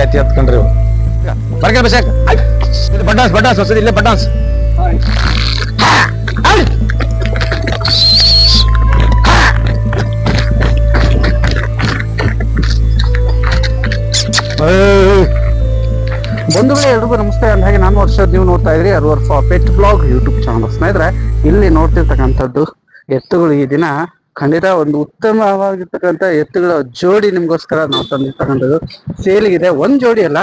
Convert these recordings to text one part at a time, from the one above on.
ಜಾತಿ ಹತ್ಕೊಂಡ್ರಿ ಬರ್ಕೆ ಬಸಾಕ್ ಬಡ್ಡಾನ್ಸ್ ಬಡ್ಡಾನ್ಸ್ ಹೊಸದು ಇಲ್ಲೇ ಬಡ್ಡಾನ್ಸ್ ಬಂಧುಗಳೇ, ಎಲ್ರಿಗೂ ನಮಸ್ತೆ. ಅಂದ ಹಾಗೆ ನಾನು ವರ್ಷ ನೀವು ನೋಡ್ತಾ ಇದ್ರಿ ಅರ್ವರ್ ಪೆಟ್ ಬ್ಲಾಗ್ ಯೂಟ್ಯೂಬ್ ಚಾನಲ್ ಸ್ನೇಹಿತರೆ. ಇಲ್ಲಿ ನೋಡ್ತಿರ್ತಕ್ಕಂಥದ್ದು ಎತ್ತುಗಳು ಈ ದಿನ ಖಂಡಿತ ಒಂದು ಉತ್ತಮವಾಗಿರ್ತಕ್ಕಂಥ ಎತ್ತುಗಳ ಜೋಡಿ ನಿಮಗೋಸ್ಕರ ನಾವು ತಂದಿರ್ತಕ್ಕಂಥದ್ದು. ಸೇಲಿಗಿದೆ. ಒಂದ್ ಜೋಡಿ ಅಲ್ಲ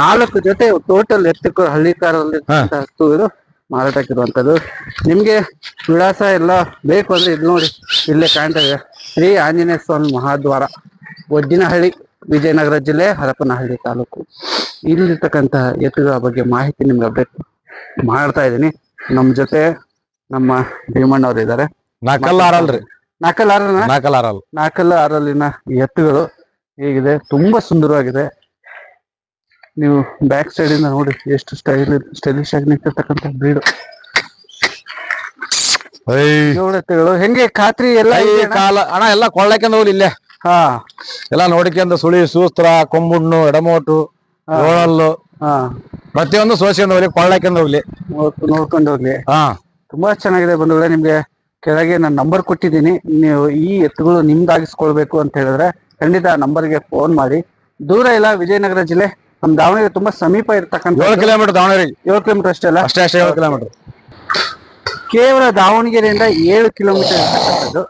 ನಾಲ್ಕು ಜೊತೆ ಟೋಟಲ್ ಎತ್ತುಗಳು ಹಳ್ಳಿಕಾರಲ್ಲಿ ಎತ್ತುಗಳು ಮಾರಾಟಕ್ಕಿರುವಂಥದ್ದು. ನಿಮ್ಗೆ ವಿಳಾಸ ಎಲ್ಲ ಬೇಕು ಅಂದ್ರೆ ಇದು ನೋಡಿ ಇಲ್ಲೇ ಕಾಣ್ತಾ ಇದೆ. ಶ್ರೀ ಆಂಜನೇಯ ಸ್ವಾಮಿ ಮಹಾದ್ವಾರ ಒಡ್ಡಿನಹಳ್ಳಿ ವಿಜಯನಗರ ಜಿಲ್ಲೆ ಹರಪನಹಳ್ಳಿ ತಾಲೂಕು. ಇಲ್ಲಿರ್ತಕ್ಕಂಥ ಎತ್ತುಗಳ ಬಗ್ಗೆ ಮಾಹಿತಿ ನಿಮ್ಗೆ ಅಪ್ಡೇಟ್ ಮಾಡ್ತಾ ಇದ್ದೀನಿ. ನಮ್ಮ ಜೊತೆ ನಮ್ಮ ಭೀಮಣ್ಣವ್ರು ಇದ್ದಾರೆ. ಆರಲ್ಲ ಆರಲ್ ಆರಲ್ಲಿನ ಎತ್ತುಗಳು ಹೇಗಿದೆ? ತುಂಬಾ ಸುಂದರವಾಗಿದೆ. ನೀವು ಬ್ಯಾಕ್ ಸೈಡ್ ಇಂದ ನೋಡಿ ಎಷ್ಟು ಸ್ಟೈಲ್ ಸ್ಟೈಲಿಶ್ ಆಗಿ ನಿಂತಿರ್ತಕ್ಕಂಥ ಬ್ರೀಡ್ ಎತ್ತುಗಳು. ಹೆಂಗೆ ಖಾತ್ರಿ ಎಲ್ಲ ಕಾಲ. ಅಣ್ಣ ಎಲ್ಲ ಕೊಳ್ಳಕ್ಕೆಂದ ಹೋಗ್ಲಿ ಇಲ್ಲೇ. ಹಾ. ಎಲ್ಲ ನೋಡಿಕೊಂಡ ಸುಳಿ ಸೂಸ್ತ್ರ ಕೊಂಬುಣ್ಣು ಎಡಮೋಟು ಹೋಳಲ್ಲು ಹಾ. ಪ್ರತಿಯೊಂದು ಸೋಸ್ಕೊಂಡ್ ಹೋಗ್ಲಿ ಕೊಳ್ಳಕ್ಕೆಂದ ಹೋಗ್ಲಿ. ನೋಡ್- ನೋಡ್ಕೊಂಡು ಹೋಗ್ಲಿ. ಹಾ. ತುಂಬಾ ಚೆನ್ನಾಗಿದೆ ಬಂಧುಗಳೇ ನಿಮ್ಗೆ. ಕೆಳಗೆ ನಾನು ನಂಬರ್ ಕೊಟ್ಟಿದ್ದೀನಿ. ನೀವು ಈ ಎತ್ತುಗಳು ನಿಮ್ದಾಗಿಸ್ಕೊಳ್ಬೇಕು ಅಂತ ಹೇಳಿದ್ರೆ ಖಂಡಿತ ಆ ನಂಬರ್ಗೆ ಫೋನ್ ಮಾಡಿ. ದೂರ ಇಲ್ಲ ವಿಜಯನಗರ ಜಿಲ್ಲೆ. ನಮ್ ದಾವಣಗೆರೆ ತುಂಬಾ ಸಮೀಪ ಇರ್ತಕ್ಕಂಥ ಏಳು ಕಿಲೋಮೀಟರ್ ದಾವಣಗೆರೆ. ಏಳು ಕಿಲೋಮೀಟರ್ ಅಷ್ಟೇ ಅಲ್ಲ? ಅಷ್ಟೇ ಅಷ್ಟೇ ಏಳು ಕಿಲೋಮೀಟರ್. ಕೇವಲ ದಾವಣಗೆರೆಯಿಂದ ಏಳು ಕಿಲೋಮೀಟರ್ ಇರ್ತಕ್ಕಂಥದ್ದು.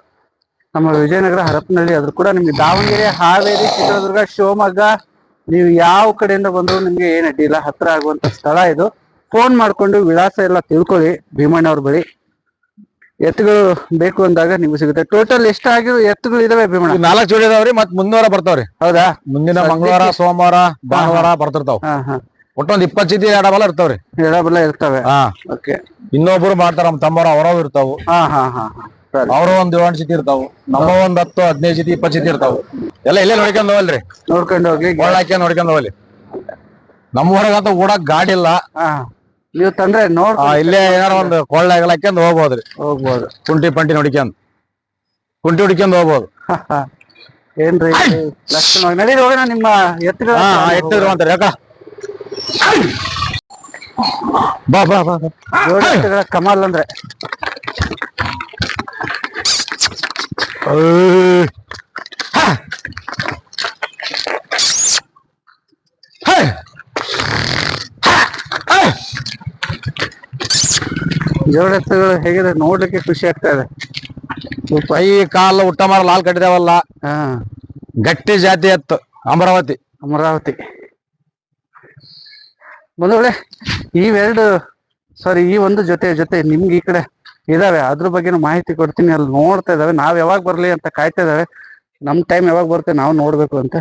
ನಮ್ಮ ವಿಜಯನಗರ ಹರಪನಹಳ್ಳಿ ಆದ್ರೂ ಕೂಡ ನಿಮ್ಗೆ ದಾವಣಗೆರೆ ಹಾವೇರಿ ಚಿತ್ರದುರ್ಗ ಶಿವಮೊಗ್ಗ ನೀವು ಯಾವ ಕಡೆಯಿಂದ ಬಂದ್ರು ನಿಮ್ಗೆ ಏನ್ ಅಡ್ಡಿಲ್ಲ ಹತ್ರ ಆಗುವಂತ ಸ್ಥಳ ಇದು. ಫೋನ್ ಮಾಡ್ಕೊಂಡು ವಿಳಾಸ ಎಲ್ಲ ತಿಳ್ಕೊಳ್ಳಿ ಭೀಮಣ್ಣ ಅವ್ರ ಬಳಿ. ಎತ್ತುಗಳು ಬೇಕು ಅಂದಾಗ ನಿಮ್ಗೆ ಸಿಗುತ್ತೆ. ಟೋಟಲ್ ಎಷ್ಟು ಆಗಿರೋ ಎತ್ತುಗಳು ಇದಾವೆ ಭೀಮಣ್ಣ? ನಾಲ್ಕು ಜೋಡಿ ಇದಾವ್ರಿ ಮತ್ ಮುಂದಿನ ವಾರ ಬರ್ತಾವ್ರಿ. ಹೌದಾ? ಮುಂದಿನ ಮಂಗಳವಾರ ಸೋಮವಾರ ಭಾನುವಾರ ಬರ್ತಿರ್ತಾವ. ಹಾ ಹಾ. ಒಟ್ಟೊಂದ್ ಇಪ್ಪತ್ ಜೊತೆ ಎಡಬಲ ಇರ್ತಾವ್ರಿ. ಎಡಬಲ ಇರ್ತವೆ. ಹಾ. ಓಕೆ ಇನ್ನೊಬ್ರು ಮಾಡ್ತಾರ ನಮ್ ತಮ್ಮ ಅವರವ್ ಇರ್ತಾವು. ಹಾ ಹಾ ಹಾ ಸರಿ. ಅವ್ರ ಒಂದ್ ಏಳು ಜೊತೆ ಇರ್ತಾವು. ನಮ್ಮ ಒಂದ್ ಹತ್ತು ಹದಿನೈದು ಜೊತೆ ಇಪ್ಪತ್ ಜೊತೆ ಇರ್ತಾವ. ಎಲ್ಲ ಇಲ್ಲೇ ನೋಡ್ಕೊಂಡ್ ಹೋಗಲ್ರಿ. ನೋಡ್ಕೊಂಡು ಹೋಗ್ಲಿ ಹಾಕಿ ನೋಡ್ಕೊಂಡ್ ಹೋಗಲಿ. ನಮ್ಮ ಊರಾಗ ಓಡಾಕ್ ಗಾಡಿ ಇಲ್ಲ. ಹಾ. ನೀವು ತಂದ್ರೆ ನೋಡ್ ಆ, ಇಲ್ಲೇ ಏನಾರ ಒಂದ್ ಕೊಳ್ಳ ಹಾಕ್ಯಂದ್ ಹೋಗ್ಬೋದ್ರಿ ಹೋಗ್ಬೋದು. ಕುಂಟಿ ಪಂಟಿ ನೋಡ್ಕೊಂಡ್ ಕುಂಟಿ ಹುಡ್ಕೊಂಡ್ ಹೋಗ್ಬೋದು. ಏನ್ರಿ ಇದು ಲಕ್ಷಣವಾಗಿ ನಡೀರಿ ಹೋಗೋಣ ನಿಮ್ಮ ಎತ್ತುಗಳ ಹಾ ಎತ್ತಿದ್ರು ಅಂತಾರೆ ಯಾಕ? ಬಾ ಬಾ ಬಾ ಬಾ. ಜೋಡಿ ಎತ್ತುಗಳ ಕಮಾಲ್ ಅಂದ್ರೆ ಏಯ್. ಹಾ. ಹೇ. ಹಾ. ಹೇ. ಜೋಡಿ ಎತ್ತುಗಳು ಹೇಗಿದೆ ನೋಡ್ಲಿಕ್ಕೆ ಖುಷಿ ಆಗ್ತಾ ಇದೆ. ಕೈ ಕಾಲು ಊಟ ಮಾರ ಲಾಲ್ ಕಟ್ಟಿದೇವಲ್ಲ? ಹಾ. ಗಟ್ಟಿ ಜಾತಿ ಎತ್ತು ಅಮರಾವತಿ. ಅಮರಾವತಿ. ಬಂಧುಗಳೇ ಇವೆರಡು ಸಾರಿ ಈ ಒಂದು ಜೊತೆ ಜೊತೆ ನಿಮ್ಗೆ ಈ ಕಡೆ ಇದಾವೆ. ಅದ್ರ ಬಗ್ಗೆ ಮಾಹಿತಿ ಕೊಡ್ತೀನಿ ಅಲ್ಲಿ ನೋಡ್ತಾ ಇದಾವೆ. ನಾವ್ ಯಾವಾಗ ಬರ್ಲಿ ಅಂತ ಕಾಯ್ತಾ ಇದಾವೆ. ನಮ್ ಟೈಮ್ ಯಾವಾಗ ಬರುತ್ತೆ ನಾವು ನೋಡ್ಬೇಕು ಅಂತ.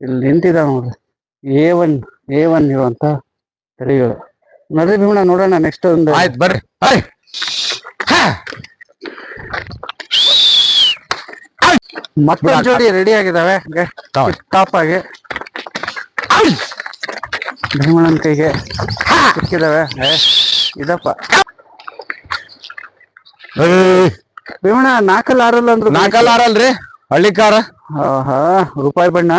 ಇಲ್ಲಿ ನಿಂತಿದ್ದಾವೆ ನೋಡ್ರಿ. ಎ ಒನ್ ಎ ಒನ್ ಇರುವಂತ ತಳಿಗಳು. ನಡ್ರಿ ಭೀಮಣ್ಣ ನೋಡೋಣ ನೆಕ್ಸ್ಟ್ ಒಂದು. ಆಯ್ತು ಬರ್ರಿ. ಬರ್ರಿ. ಮತ್ತೆ ಜೋಡಿ ರೆಡಿ ಆಗಿದಾವೆ. ಟಾಪ್ ಆಗಿ. ಭೀಮಣ್ಣನ ಕೈಗೆ ಸಿಕ್ಕಿದಾವೆ. ಇದಪ್ಪ. ಭೀಮಣ್ಣ ನಾಲ್ಕಲ್ಲ ಆರಲ್ಲ ಅಂದ್ರು ನಾಲ್ಕಲ್ಲ ಆರಲ್ರಿ? ಹಳ್ಳಿ ಕಾರ? ರೂಪಾಯಿ ಬಣ್ಣ.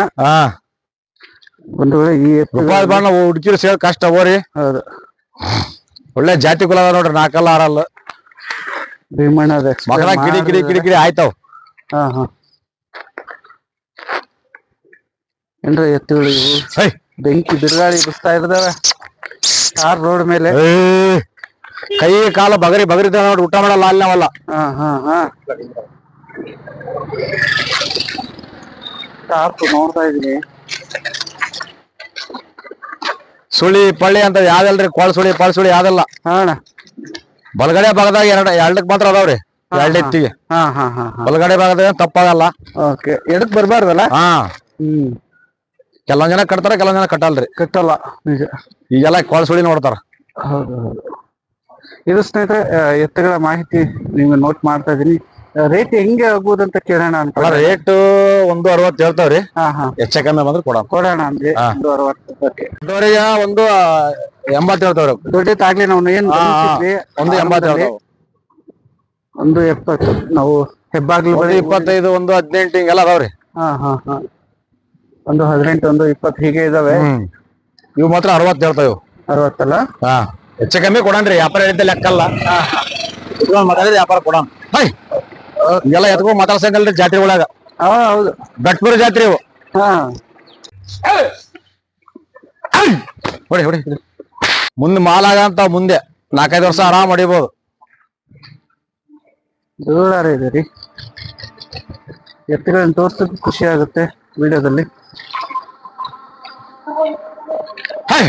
ಒಂದು ವೇಳೆ ಈ ರೂಪಾಯಿ ಬಣ್ಣ ಹುಡುಕಿರು ಸೇರ್ ಕಷ್ಟ ಹೋರಿ ಹೌದು. ಒಳ್ಳೆ ಜಾತಿ ಕುಲ ಅದಾವ ನೋಡ್ರಿ ನಾಲ್ಕಲ್ಲ ಆರಲ್ಲ. ಭೀಮಣ್ಣ ಅದ ಮಗನ ಕಿಡಿ ಕಿಡಿ ಕಿಡಿ ಮಾಡಿದ್ರೆ- ಕಿಡಿ ಆಯ್ತಾವ್. ಹಾ ಹಾ. ಏನ್ರಿ ಎತ್ತುಗಳು ಇವು? ಬೆಂಕಿ ಬಿರುಗಾಳಿ ಬಿಸ್ತಾ ಇರ್ದಾವೆ ಕಾರ್ ರೋಡ್ ಮೇಲೆ. ಕೈ ಕಾಲ ಬಗರಿ ಬಗರಿ ನೋಡ್ರಿ ನೋಡಿ ಊಟ ಮಾಡಲ್ಲ ಅಲ್ಲಿ ನಾವಲ್ಲ. ಹಾ ಹಾ ಹಾ. ನೋಡ್ತಾ ಇದೀನಿ. ಸುಳಿ ಪಳ್ಳಿ ಅಂತ ಯಾವ್ದಲ್ರಿ? ಕೊಳ ಸುಳಿ ಪಳ ಸುಳಿ ಯಾವ್ದಲ್ಲ? ಹಾ ಅಣ್ಣ. ಬಲಗಡೆ ಭಾಗದಾಗ ಎರಡ ಎರಡಕ್ ಮಾತ್ರ ಅದಾವ್ರಿ. ಎರಡ್ ಎತ್ತಿಗೆ ಹಾ ಹಾ ಹಾ ಹಾ. ಬಲಗಡೆ ಭಾಗದಾಗ ತಪ್ಪಾಗಲ್ಲ. ಓಕೆ. ಎಡಕ್ ಬರ್ಬಾರ್ದಲ್ಲ? ಹಾ. ಹ್ಮ್. ಕೆಲವೊಂದ್ ಜನ ಕಟ್ತಾರ ಕೆಲವೊಂದ್ ಜನ ಕಟ್ಟಲ್ರಿ. ಕಟ್ಟಲ್ಲ. ನಿಜ ಈಗೆಲ್ಲ ಕೊಳ ಸುಳಿ ನೋಡ್ತಾರ. ಹೌದು ಹೌದು. ಇದು ಸ್ನೇಹಿತರೆ ಎತ್ತಗಳ ಎತ್ತುಗಳ ಮಾಹಿತಿ ನೀವು ನೋಟ್ ಮಾಡ್ತಾ ಇದೀನಿ. ರೇಟ್ ಹೆಂಗೆ ಆಗ್ಬೋದು ಅಂತ ಕೇಳೋಣ ಅಂತ ರೇಟ್ ಒಂದು ಅರವತ್ತು ಹೇಳ್ತಾವ್ರಿ. ಹಾ ಹಾ. ಹೆಚ್ಚ ಕಮ್ಮಿ ಬಂದ್ರೆ ಕೊಡ ಕೊಡೋಣ ಅಂದ್ರೆ ಹಾ. ಒಂದು ಅರವತ್ತು ದೊಡ್ಡವರಿಗೆ ಒಂದು ಎಂಬತ್ತು ಹೇಳ್ತಾವ್ರಿ. ದೊಡ್ಡದಾಗ್ಲಿ ನಾವು ಏನ್ ಹಾ, ಹಾ. ಗಮನಿಸಿದ್ವಿ, ಒಂದು ಎಂಬತ್ತು ಹೇಳ್ತಾವ ಒಂದು ಎಪ್ಪತ್ತು. ನಾವು ಹೆಬ್ಬಾಗ್ಲು ಒಂದು ಬಳಿ ಇಪ್ಪತ್ತೈದು ಒಂದು ಹದಿನೆಂಟು ಹಿಂಗೆಲ್ಲ ಅದಾವ್ರಿ. ಹಾ ಹಾ ಹಾ. ಒಂದು ಹದಿನೆಂಟು ಒಂದು ಇಪ್ಪತ್ತು ಹೀಗೆ ಇದಾವೆ. ಹ್ಮ್. ಇವು ಮಾತ್ರ ಅರವತ್ತು ಹೇಳ್ತಾವ ಇವು ಅರವತ್ತಲ್ಲ? ಹಾ. ಹೆಚ್ಚು ಕಮ್ಮಿ ಕೊಡಣ್ರಿ. ವ್ಯಾಪಾರ ಹೇಳಿದ್ದೆ ಲೆಕ್ಕಲ್ಲ. ಮಾತಾಡಿದ್ರೆ ವ್ಯಾಪಾರ ಕೊಡೋಣ. ಹೈ. ಎಲ್ಲ ಎತ್ಕೊ ಮಾತಾಡ್ಸಂಗಲ್ರಿ ಜಾತ್ರೆ ಒಳಗ. ಹಾ ಹೌದು. ಗಟ್ಪುರ ಜಾತ್ರೆ ಇವು. ಹಾ. ಹೊಡಿ ಹೊಡಿ. ಮುಂದೆ ಮಾಲಾಗಂತ ಮುಂದೆ ನಾಲ್ಕೈದು ವರ್ಷ ಆರಾಮ್ ಹೊಡಿಬೋದು. ದೂರ ಇದೆ ರೀ ಎತ್ತುಗಳನ್ನ ತೋರ್ಸೋದು ಖುಷಿ ಆಗುತ್ತೆ ವಿಡಿಯೋದಲ್ಲಿ. ಹೈ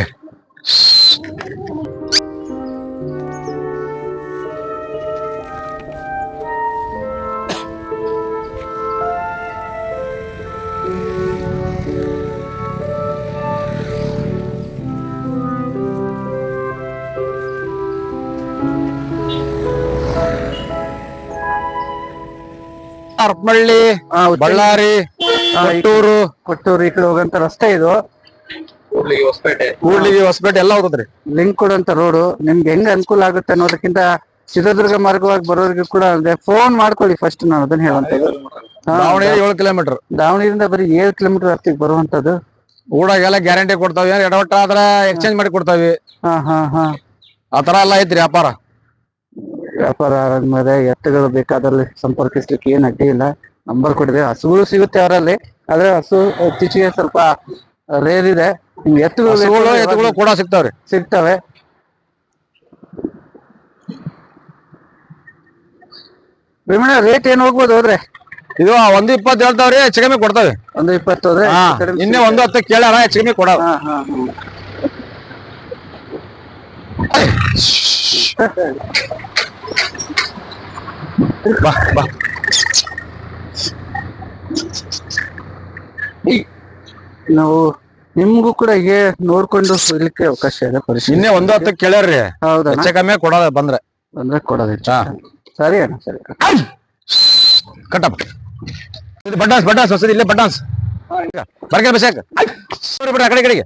ಹರಪನಹಳ್ಳಿ ಬಳ್ಳಾರಿ ಕೊಟ್ಟೂರು ಕೊಟ್ಟೂರು ಈ ಕಡೆ ಹೋಗಂತ ರಸ್ತೆ ಇದು. ಊರ್ಲಿಗೆ ಹೊಸಪೇಟೆ. ಎಲ್ಲ ಹೋಗುದ್ರಿ? ಲಿಂಕ್ ಕೊಡುವಂತ ರೋಡು ನಿಮ್ಗೆ ಹೆಂಗ್ ಅನುಕೂಲ ಆಗುತ್ತೆ ಅನ್ನೋದಕ್ಕಿಂತ ಚಿತ್ರದುರ್ಗ ಮಾರ್ಗವಾಗಿ ಬರೋರಿಗೆ ಕೂಡ ಅಂದ್ರೆ ಫೋನ್ ಮಾಡ್ಕೊಳ್ಳಿ ಫಸ್ಟ್ ನಾನು ಅದನ್ನ ಹೇಳುವಂತ ದಾವಣಗೆರೆ ಏಳು ಕಿಲೋಮೀಟರ್ ದಾವಣಗೆರೆಯಿಂದ ಬರೀ ಏಳು ಕಿಲೋಮೀಟರ್ ಹತ್ತಿಗೆ ಬರುವಂತದ್ದು. ಊರಾಗೆಲ್ಲ ಗ್ಯಾರಂಟಿ ಕೊಡ್ತಾವೆ ಎಡವಟ್ಟ ಆದ್ರ ಎಕ್ಸ್ಚೇಂಜ್ ಮಾಡಿ ಕೊಡ್ತಾವಿ. ಹಾ ಹಾ ಹಾ. ಆತರ ತರ ಎಲ್ಲ ಐತ್ರಿ ವ್ಯಾಪಾರ. ವ್ಯಾಪಾರ ಆದ್ಮೇಲೆ ಎತ್ತುಗಳು ಬೇಕಾದಲ್ಲಿ ಸಂಪರ್ಕಿಸ್ಲಿಕ್ಕೆ ಏನ್ ಅಡ್ಡಿ ಇಲ್ಲ. ನಂಬರ್ ಕೊಟ್ಟಿದೆ. ಹಸುಗಳು ಸಿಗುತ್ತೆ ಅವರಲ್ಲಿ ಆದ್ರೆ ಹಸು ಇತ್ತೀಚೆಗೆ ಸ್ವಲ್ಪ ರೇರ್ ಇದೆ. ನಿಮ್ಗೆ ಎತ್ತುಗಳು ಎತ್ತುಗಳು ಕೂಡ ಸಿಗ್ತಾವ್ರಿ. ಸಿಗ್ತವೆ. ವಿಮಣ ರೇಟ್ ಏನ್ ಹೋಗ್ಬೋದು ಹೋದ್ರೆ? ಇದು ಒಂದು ಇಪ್ಪತ್ತು ಹೇಳ್ತಾವ್ರಿ ಹೆಚ್ಚು ಕಮ್ಮಿ ಕೊಡ್ತಾವೆ ಒಂದು ಇಪ್ಪತ್ತು ಹೋದ್ರೆ ಕಡೆ ಇನ್ನೇ ಒಂದು ಹತ್ತು ಕೇಳಾರ ಹೆಚ್ಚು ಕಮ್ಮಿ ಕೊಡವ ಹಾ ಬಾ ಬಾ ನಾವು ನಿಮ್ಗೂ ಕೂಡ ಹೀಗೆ ನೋಡ್ಕೊಂಡು ಹೋಗ್ಲಿಕ್ಕೆ ಅವಕಾಶ ಇದೆ ಪರಿಶೀಲನೆ ಇನ್ನೇ ಒಂದು ಹತ್ತು ಕೇಳ್ಯಾರ್ರಿ. ಹೌದಾ? ಹೆಚ್ಚ ಕಮ್ಮಿ ಕೊಡೋದ ಬಂದ್ರೆ. ಬಂದ್ರೆ ಕೊಡೋದು ಹೆಚ್ಚು. ಹಾ. ಸರಿ ಅಣ್ಣ ಸರಿ ಕಟ್ಟಪ್ಪ. ಇದು ಬಡ್ಡಾನ್ಸ್ ಬಡ್ಡಾನ್ಸ್ ಹೊಸದು ಇಲ್ಲೇ ಬಡ್ಡಾನ್ಸ್. ಬರ್ಗೆ ಬಸಾಕ ಬಿಡ್ರಿ ಆ ಕಡೆ ಈ ಕಡೆಗೆ.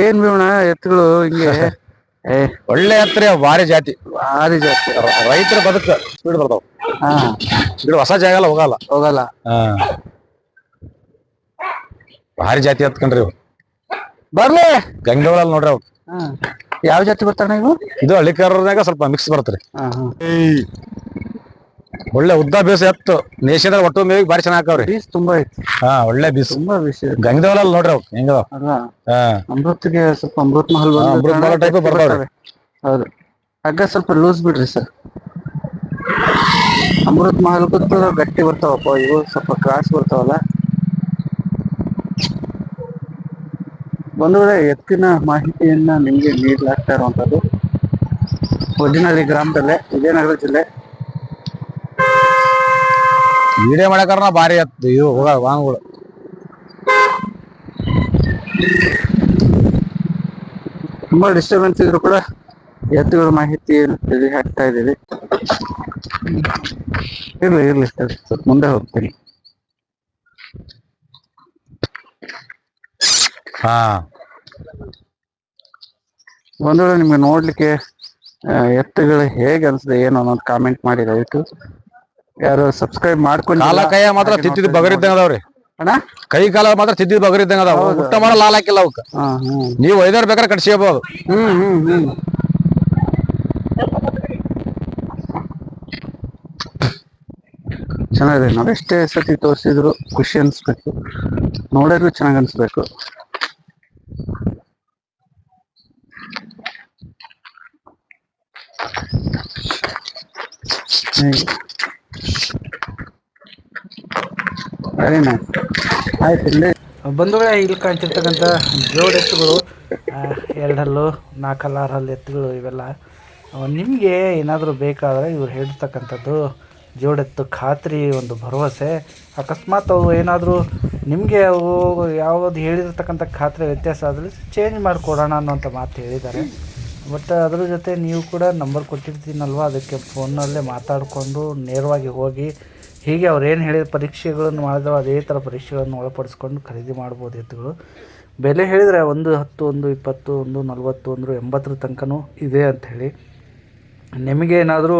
ಏನ್ ಬೇವಣ ಎತ್ತುಗಳು ಹಿಂಗೆ? ಒಳ್ಳೆ ಹತ್ರ ಭಾರಿ ಜಾತಿ. ಭಾರಿ ಜಾತಿ. ರೈತರ ಬದುಕ ಸ್ಪೀಡ್ ಬರ್ತಾವ. ಸ್ಪೀಡ್ ಇದು ಹೊಸ ಜಾಗ ಎಲ್ಲ ಹೋಗಲ್ಲ. ಹೋಗಲ್ಲ. ಹಾ. ಭಾರಿ ಜಾತಿ ಹತ್ಕೊಂಡ್ರಿ ಇವು. ಬರ್ಲಿ. ಗಂಗವಳಲ್ಲಿ ನೋಡ್ರಿ ಅವ್ರು. ಹಾ. ಯಾವ ಜಾತಿ ಬರ್ತಾನ ಇವು ಇದು ಹಳ್ಳಿಕಾರದಾಗ ಸ್ವಲ್ಪ ಮಿಕ್ಸ್ ಬರ್ತಾರೆ. ಒಳ್ಳೆ ಉದ್ದ ಬೇಸ ಎತ್ತು ನೇಷನ್ ಒಟ್ಟು ಮೇವಿಗೆ ಭಾರಿ ಚೆನ್ನಾಗ್ ಬೀಸ್ ತುಂಬಾ ಐತಿ ಹಾ ಒಳ್ಳೆ ಬೀಸ್. ತುಂಬಾ ಬೀಸ್ ಇದೆ ಗಂಗದೇವಲಲ್ಲಿ ನೋಡ್ರಿ ಅವ್ರು ಹೆಂಗದ ಅಮೃತ್ಗೆ ಸ್ವಲ್ಪ ಅಮೃತ್ ಮಹಲ್ ಅಮೃತ್ ಮಹಲ್ ಟೈಪ್ ಬರ್ತಾವ್ರಿ. ಹೌದು. ಹಗ್ಗ ಸ್ವಲ್ಪ ಲೂಸ್ ಬಿಡ್ರಿ ಸರ್. ಅಮೃತ್ ಮಹಲ್ ಕೂತ್ರು ಗಟ್ಟಿ ಬರ್ತಾವಪ್ಪ. ಇವು ಸ್ವಲ್ಪ ಕ್ರಾಸ್ ಬರ್ತಾವಲ್ಲ. ಒಂದು ವೇಳೆ ಎತ್ತಿನ ಮಾಹಿತಿಯನ್ನ ನಿಮ್ಗೆ ನೀಡಲಾಗ್ತಾ ಇರುವಂತದ್ದು ಒಡ್ಡಿನಹಳ್ಳಿ ಗ್ರಾಮದಲ್ಲೇ ವಿಜಯನಗರ ಜಿಲ್ಲೆ. ವಿಡಿಯೋ ಮಾಡಕಾರ ಭಾರಿ ಎತ್ತು ಇವು ಹೋಗ ವಾಹನಗಳು ತುಂಬಾ ಡಿಸ್ಟರ್ಬೆನ್ಸ್ ಇದ್ರು ಕೂಡ ಎತ್ತುಗಳ ಮಾಹಿತಿ ತಿಳಿ ಹಾಕ್ತಾ ಇದ್ದೀವಿ. ಇರ್ಲಿ ಇರ್ಲಿ ಸರ್ ಸ್ವಲ್ಪ ಮುಂದೆ ಹೋಗ್ತೀನಿ. ಹಾ. ಒಂದು ವೇಳೆ ನಿಮ್ಗೆ ನೋಡ್ಲಿಕ್ಕೆ ಎತ್ತುಗಳು ಹೇಗೆ ಅನ್ಸುತ್ತೆ ಏನು ಅನ್ನೋದು ಕಾಮೆಂಟ್ ಮಾಡಿ ದಯವಿಟ್ಟು ಯಾರು ಸಬ್ಸ್ಕ್ರೈಬ್ ಮಾಡ್ಕೊಂಡು ಕಾಲ ಕೈಯ ಮಾತ್ರ ತಿದ್ದಿದ್ ಬಗರಿದ್ದಂಗ ಅದಾವ್ರಿ. ಅಣ್ಣ? ಕೈ ಕಾಲ ಮಾತ್ರ ತಿದ್ದಿದ್ ಬಗರಿದ್ದಂಗ ಅದಾವ. ಊಟ ಮಾಡೋ ಲಾಲ್ ಹಾಕಿಲ್ಲ ಅವಕ್ಕ ಹ್ಮ್. ನೀವು ಐದಾರು ಬೇಕಾದ್ರೆ ಕಟ್ಸ್ಕೋಬಹುದು ಹ್ಮ್ ಹ್ಮ್ ಹ್ಮ್. ಚೆನ್ನಾಗಿದೆ. ನಾವು ಎಷ್ಟೇ ಸತಿ ತೋರಿಸಿದ್ರು ಖುಷಿ ಅನ್ಸ್ಬೇಕು. ನೋಡಿದ್ರು ಚೆನ್ನಾಗಿ ಅನ್ಸ್ಬೇಕು. ಹೀಗೆ. ಆಯ್ತು ಇಲ್ಲೇ. ಇಲ್ಲಿ ಕಾಣ್ತಿರ್ತಕ್ಕಂಥ ಜೋಡ್ ಎತ್ತುಗಳು ಆ, ಎರಡಲ್ಲು ನಾಲ್ಕಲ್ಲ ಹಲ್ಲು ಎತ್ತುಗಳು ಇವೆಲ್ಲ. ನಿಮಗೆ ಏನಾದರೂ ಬೇಕಾದರೆ ಇವ್ರು ಹೇಳ್ತಕ್ಕಂಥದ್ದು ಜೋಡೆತ್ತು ಖಾತ್ರಿ ಒಂದು ಭರವಸೆ. ಅಕಸ್ಮಾತ್ ಅವು ಏನಾದರೂ ನಿಮಗೆ ಅವು ಯಾವುದು ಹೇಳಿರ್ತಕ್ಕಂಥ ಖಾತ್ರಿ ವ್ಯತ್ಯಾಸ ಆದರೆ ಚೇಂಜ್ ಮಾಡಿಕೊಡೋಣ ಅನ್ನೋಂಥ ಮಾತು ಹೇಳಿದ್ದಾರೆ. ಬಟ್ ಅದ್ರ ಜೊತೆ ನೀವು ಕೂಡ ನಂಬರ್ ಕೊಟ್ಟಿರ್ತೀನಲ್ವ? ಅದಕ್ಕೆ ಫೋನಲ್ಲೇ ಮಾತಾಡಿಕೊಂಡು ನೇರವಾಗಿ ಹೋಗಿ ಹೀಗೆ ಅವ್ರು ಏನು ಹೇಳಿದ ಪರೀಕ್ಷೆಗಳನ್ನು ಮಾಡಿದ್ರು ಅದೇ ಥರ ಪರೀಕ್ಷೆಗಳನ್ನು ಒಳಪಡಿಸ್ಕೊಂಡು ಖರೀದಿ ಮಾಡ್ಬೋದು ಎತ್ತುಗಳು. ಬೆಲೆ ಹೇಳಿದರೆ ಒಂದು ಹತ್ತು, ಒಂದು ಇಪ್ಪತ್ತು, ಒಂದು ನಲವತ್ತು, ಒಂದು ಎಂಬತ್ತರ ತನಕನೂ ಇದೆ ಅಂಥೇಳಿ ನಿಮಗೆ ಏನಾದರೂ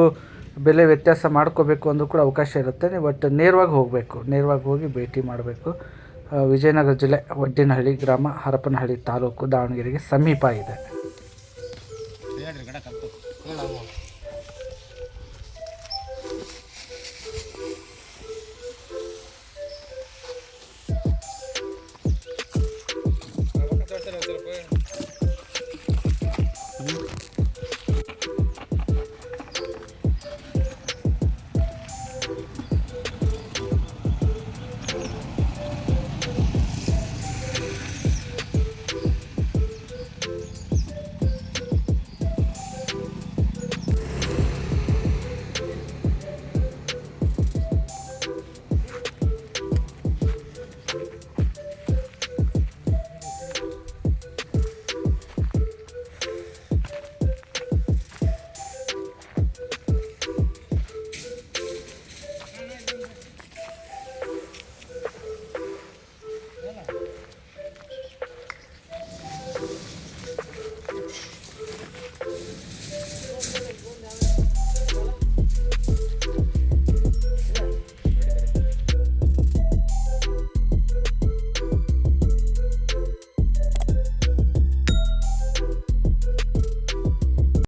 ಬೆಲೆ ವ್ಯತ್ಯಾಸ ಮಾಡ್ಕೋಬೇಕು ಅಂದರೂ ಕೂಡ ಅವಕಾಶ ಇರುತ್ತೆ. ಬಟ್ ನೇರವಾಗಿ ಹೋಗಬೇಕು. ನೇರವಾಗಿ ಹೋಗಿ ಭೇಟಿ ಮಾಡಬೇಕು. ವಿಜಯನಗರ ಜಿಲ್ಲೆ ಒಡ್ಡಿನಹಳ್ಳಿ ಗ್ರಾಮ, ಹರಪನಹಳ್ಳಿ ತಾಲೂಕು, ದಾವಣಗೆರೆಗೆ ಸಮೀಪ ಇದೆ.